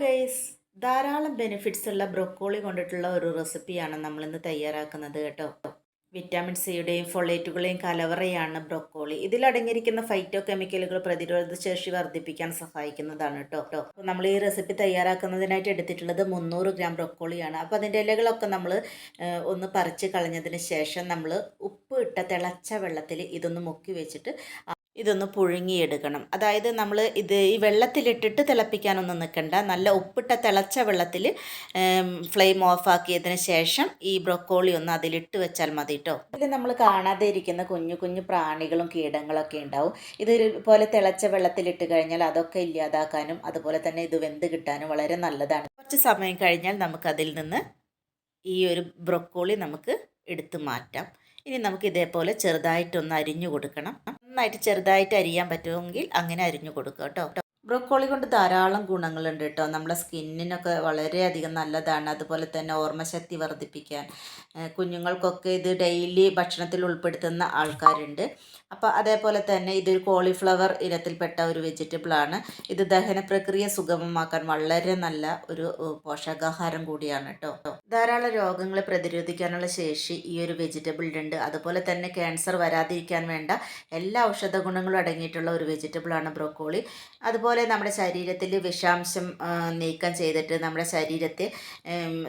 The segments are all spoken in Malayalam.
ഗൈസ് ധാരാളം ബെനിഫിറ്റ്സ് ഉള്ള ബ്രൊക്കോളി കൊണ്ടിട്ടുള്ള ഒരു റെസിപ്പിയാണ് നമ്മളിന്ന് തയ്യാറാക്കുന്നത് കേട്ടോ. വിറ്റാമിൻ സിയുടെയും ഫൊളേറ്റുകളെയും കലവറയാണ് ബ്രൊക്കോളി. ഇതിലടങ്ങിയിരിക്കുന്ന ഫൈറ്റോ കെമിക്കലുകൾ പ്രതിരോധ ശേഷി വർദ്ധിപ്പിക്കാൻ സഹായിക്കുന്നതാണ് കേട്ടോ. കേട്ടോ നമ്മൾ ഈ റെസിപ്പി തയ്യാറാക്കുന്നതിനായിട്ട് എടുത്തിട്ടുള്ളത് മുന്നൂറ് ഗ്രാം ബ്രൊക്കോളിയാണ്. അപ്പോൾ അതിന്റെ ഇലകളൊക്കെ നമ്മൾ ഒന്ന് പറിച്ച് കളഞ്ഞതിന് ശേഷം നമ്മൾ ഉപ്പ് ഇട്ട തിളച്ച വെള്ളത്തിൽ ഇതൊന്ന് മുക്കി വെച്ചിട്ട് ഇതൊന്ന് പുഴുങ്ങിയെടുക്കണം. അതായത് നമ്മൾ ഇത് ഈ വെള്ളത്തിലിട്ടിട്ട് തിളപ്പിക്കാനൊന്നും നിൽക്കണ്ട നല്ല ഉപ്പിട്ട തിളച്ച വെള്ളത്തിൽ ഫ്ലെയിം ഓഫ് ആക്കിയതിന് ശേഷം ഈ ബ്രൊക്കോളി ഒന്ന് അതിലിട്ട് വെച്ചാൽ മതി കേട്ടോ ഇതിൽ നമ്മൾ കാണാതെ ഇരിക്കുന്ന കുഞ്ഞു കുഞ്ഞു പ്രാണികളും കീടങ്ങളൊക്കെ ഉണ്ടാവും. ഇതുപോലെ തിളച്ച വെള്ളത്തിലിട്ട് കഴിഞ്ഞാൽ അതൊക്കെ ഇല്ലാതാക്കാനും അതുപോലെ തന്നെ ഇത് വെന്ത് കിട്ടാനും വളരെ നല്ലതാണ്. കുറച്ച് സമയം കഴിഞ്ഞാൽ നമുക്കതിൽ നിന്ന് ഈ ഒരു ബ്രൊക്കോളി നമുക്ക് എടുത്തു മാറ്റാം. ഇനി നമുക്ക് ഇതേപോലെ ചെറുതായിട്ടൊന്ന് അരിഞ്ഞു കൊടുക്കണം. നന്നായിട്ട് ചെറുതായിട്ട് അരിയാൻ പറ്റുമെങ്കിൽ അങ്ങനെ അരിഞ്ഞു കൊടുക്കുക കേട്ടോ. ബ്രോക്കോളി കൊണ്ട് ധാരാളം ഗുണങ്ങളുണ്ട് കേട്ടോ. നമ്മുടെ സ്കിന്നിനൊക്കെ വളരെയധികം നല്ലതാണ്. അതുപോലെ തന്നെ ഓർമ്മശക്തി വർദ്ധിപ്പിക്കാൻ. കുഞ്ഞുങ്ങൾക്കൊക്കെ ഇത് ഡെയിലി ഭക്ഷണത്തിൽ ഉൾപ്പെടുത്തുന്ന ആൾക്കാരുണ്ട്. അപ്പോൾ അതേപോലെ തന്നെ ഇതൊരു കോളിഫ്ലവർ ഇനത്തിൽപ്പെട്ട ഒരു വെജിറ്റബിളാണ് ഇത് ദഹന പ്രക്രിയ സുഗമമാക്കാൻ വളരെ നല്ല ഒരു പോഷകാഹാരം കൂടിയാണ് കേട്ടോ. ധാരാളം രോഗങ്ങളെ പ്രതിരോധിക്കാനുള്ള ശേഷി ഈ ഒരു വെജിറ്റബിളിലുണ്ട് അതുപോലെ തന്നെ ക്യാൻസർ വരാതിരിക്കാൻ വേണ്ട എല്ലാ ഔഷധ ഗുണങ്ങളും അടങ്ങിയിട്ടുള്ള ഒരു വെജിറ്റബിളാണ് ബ്രോക്കോളി. അതുപോലെ നമ്മുടെ ശരീരത്തിൽ വിഷാംശം നീക്കം ചെയ്തിട്ട് നമ്മുടെ ശരീരത്തെ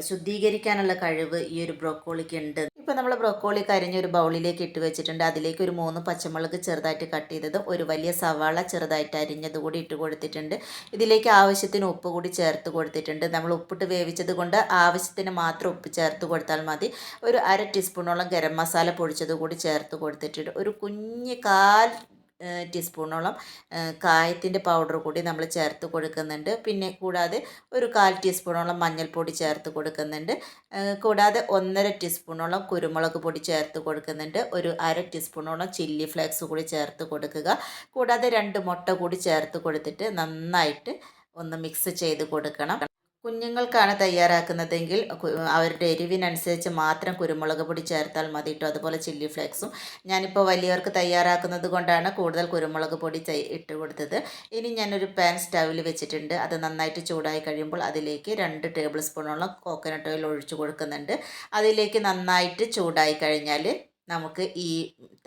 ശുദ്ധീകരിക്കാനുള്ള കഴിവ് ഈ ഒരു ബ്രോക്കോളിക്ക് ഉണ്ട്. ഇപ്പോൾ നമ്മൾ ബ്രോക്കോളി കരിഞ്ഞൊരു ബൗളിലേക്ക് ഇട്ട് വെച്ചിട്ടുണ്ട്. അതിലേക്ക് ഒരു മൂന്ന് പച്ചമുളക് ചെറുതായിട്ട് കട്ട് ചെയ്തതും ഒരു വലിയ സവാള ചെറുതായിട്ട് അരിഞ്ഞത് കൂടി ഇട്ട് കൊടുത്തിട്ടുണ്ട്. ഇതിലേക്ക് ആവശ്യത്തിന് ഉപ്പ് കൂടി ചേർത്ത് കൊടുത്തിട്ടുണ്ട്. നമ്മൾ ഉപ്പിട്ട് വേവിച്ചത് കൊണ്ട് ആവശ്യത്തിന് മാത്രം ഉപ്പ് ചേർത്ത് കൊടുത്താൽ മതി. ഒരു അര ടീസ്പൂണോളം ഗരം മസാല പൊടിച്ചത് കൂടി ചേർത്ത് കൊടുത്തിട്ടുണ്ട്. ഒരു കുഞ്ഞ് കാൽ ടീസ്പൂണോളം കായത്തിന്റെ പൗഡർ കൂടി നമ്മൾ ചേർത്ത് കൊടുക്കുന്നുണ്ട്. പിന്നെ കൂടാതെ ഒരു കാൽ ടീസ്പൂണോളം മഞ്ഞൾപ്പൊടി ചേർത്ത് കൊടുക്കുന്നുണ്ട്. കൂടാതെ ഒന്നര ടീസ്പൂണോളം കുരുമുളക് പൊടി ചേർത്ത് കൊടുക്കുന്നുണ്ട്. ഒരു അര ടീസ്പൂണോളം ചില്ലി ഫ്ലേക്സ് കൂടി ചേർത്ത് കൊടുക്കുക. കൂടാതെ രണ്ട് മുട്ട കൂടി ചേർത്ത് കൊടുത്തിട്ട് നന്നായിട്ട് ഒന്ന് മിക്സ് ചെയ്ത് കൊടുക്കണം. കുഞ്ഞുങ്ങൾക്കാണ് തയ്യാറാക്കുന്നതെങ്കിൽ അവരുടെ എരിവിനനുസരിച്ച് മാത്രം കുരുമുളക് പൊടി ചേർത്താൽ മതി ഇട്ടു അതുപോലെ ചില്ലി ഫ്ലേക്സും. ഞാനിപ്പോൾ വലിയവർക്ക് തയ്യാറാക്കുന്നത് കൊണ്ടാണ് കൂടുതൽ കുരുമുളക് പൊടി ഇട്ട് കൊടുത്തത്. ഇനി ഞാനൊരു പാൻ സ്റ്റൗവിൽ വെച്ചിട്ടുണ്ട്. അത് നന്നായിട്ട് ചൂടായി കഴിയുമ്പോൾ അതിലേക്ക് രണ്ട് ടേബിൾ സ്പൂണോളം കോക്കനട്ട് ഓയിൽ ഒഴിച്ചു കൊടുക്കുന്നുണ്ട്. അതിലേക്ക് നന്നായിട്ട് ചൂടായി കഴിഞ്ഞാൽ നമുക്ക് ഈ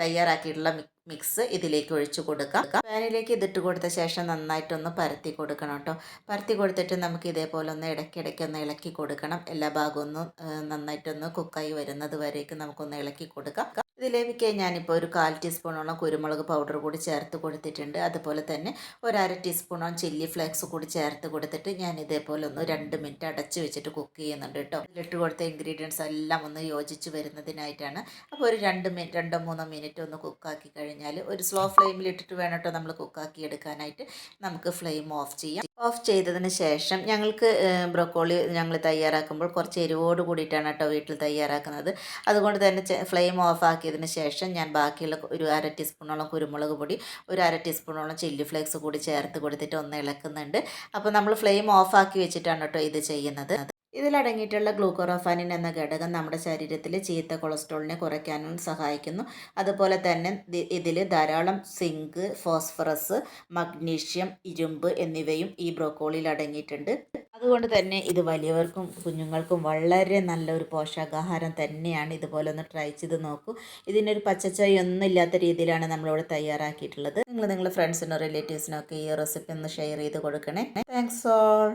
തയ്യാറാക്കിയിട്ടുള്ള മിക്സ് ഇതിലേക്ക് ഒഴിച്ചു കൊടുക്കാം. പാനിലേക്ക് ഇതിട്ട് കൊടുത്ത ശേഷം നന്നായിട്ടൊന്ന് പരത്തി കൊടുക്കണം കേട്ടോ. പരത്തി കൊടുത്തിട്ട് നമുക്ക് ഇതേപോലെ ഒന്ന് ഇടയ്ക്കിടയ്ക്ക് ഒന്ന് ഇളക്കി കൊടുക്കണം. എല്ലാ ഭാഗവും ഒന്ന് നന്നായിട്ടൊന്ന് കുക്കായി വരുന്നത് വരേക്ക് നമുക്കൊന്ന് ഇളക്കി കൊടുക്കാം. ഇതിലേക്ക് ഞാനിപ്പോൾ ഒരു കാൽ ടീസ്പൂണോളം കുരുമുളക് പൗഡർ കൂടി ചേർത്ത് കൊടുത്തിട്ടുണ്ട്. അതുപോലെ തന്നെ ഒരു അര ടീസ്പൂണോളം ചില്ലി ഫ്ലേക്സ് കൂടി ചേർത്ത് കൊടുത്തിട്ട് ഞാൻ ഇതേപോലെ ഒന്ന് രണ്ട് മിനിറ്റ് അടച്ച് വെച്ചിട്ട് കുക്ക് ചെയ്യുന്നുണ്ട് കേട്ടോ. ഇതിലിട്ട് കൊടുത്ത ഇൻഗ്രീഡിയൻസ് എല്ലാം ഒന്ന് യോജിച്ച് വരുന്നതിനായിട്ടാണ്. അപ്പോൾ ഒരു രണ്ട് മിനിറ്റ് രണ്ടോ മൂന്നോ മിനിറ്റ് ഒന്ന് കുക്കാക്കി കഴിഞ്ഞാൽ ഒരു സ്ലോ ഫ്ലെയിമിൽ ഇട്ടിട്ട് വേണം കേട്ടോ നമ്മൾ കുക്കാക്കി എടുക്കാനായിട്ട്. നമുക്ക് ഫ്ലെയിം ഓഫ് ചെയ്യാം. ഓഫ് ചെയ്തതിന് ശേഷം ഞങ്ങൾക്ക് ബ്രൊക്കോളി ഞങ്ങൾ തയ്യാറാക്കുമ്പോൾ കുറച്ച് എരിവോട് കൂടിയിട്ടാണ് കേട്ടോ വീട്ടിൽ തയ്യാറാക്കുന്നത്. അതുകൊണ്ട് തന്നെ ഫ്ലെയിം ഓഫ് ആക്കിയതിന് ശേഷം ഞാൻ ബാക്കിയുള്ള ഒരു അര ടീസ്പൂണോളം കുരുമുളക് പൊടി ഒരു അര ടീസ്പൂണോളം ചില്ലി ഫ്ലേക്സ് കൂടി ചേർത്ത് കൊടുത്തിട്ട് ഒന്ന് ഇളക്കുന്നുണ്ട്. അപ്പോൾ നമ്മൾ ഫ്ലെയിം ഓഫ് ആക്കി വെച്ചിട്ടാണ് കേട്ടോ ഇത് ചെയ്യുന്നത്. ഇതിലടങ്ങിയിട്ടുള്ള ഗ്ലൂക്കോറോഫാനിൻ എന്ന ഘടകം നമ്മുടെ ശരീരത്തിലെ ചീത്ത കൊളസ്ട്രോളിനെ കുറയ്ക്കാനും സഹായിക്കുന്നു. അതുപോലെ തന്നെ ഇതിൽ ധാരാളം സിങ്ക് ഫോസ്ഫറസ് മഗ്നീഷ്യം ഇരുമ്പ് എന്നിവയും ഈ ബ്രോക്കോളിയിൽ അടങ്ങിയിട്ടുണ്ട്. അതുകൊണ്ട് തന്നെ ഇത് വലിയവർക്കും കുഞ്ഞുങ്ങൾക്കും വളരെ നല്ലൊരു പോഷകാഹാരം തന്നെയാണ് ഇതുപോലെ ഒന്ന് ട്രൈ ചെയ്ത് നോക്കൂ. ഇതിനൊരു പച്ചച്ചായ ഒന്നും ഇല്ലാത്ത രീതിയിലാണ് നമ്മളിവിടെ തയ്യാറാക്കിയിട്ടുള്ളത്. നിങ്ങൾ നിങ്ങളുടെ ഫ്രണ്ട്സിനോ റിലേറ്റീവ്സിനോ ഒക്കെ ഈ റെസിപ്പി ഒന്ന് ഷെയർ ചെയ്ത് കൊടുക്കണേ. Thanks all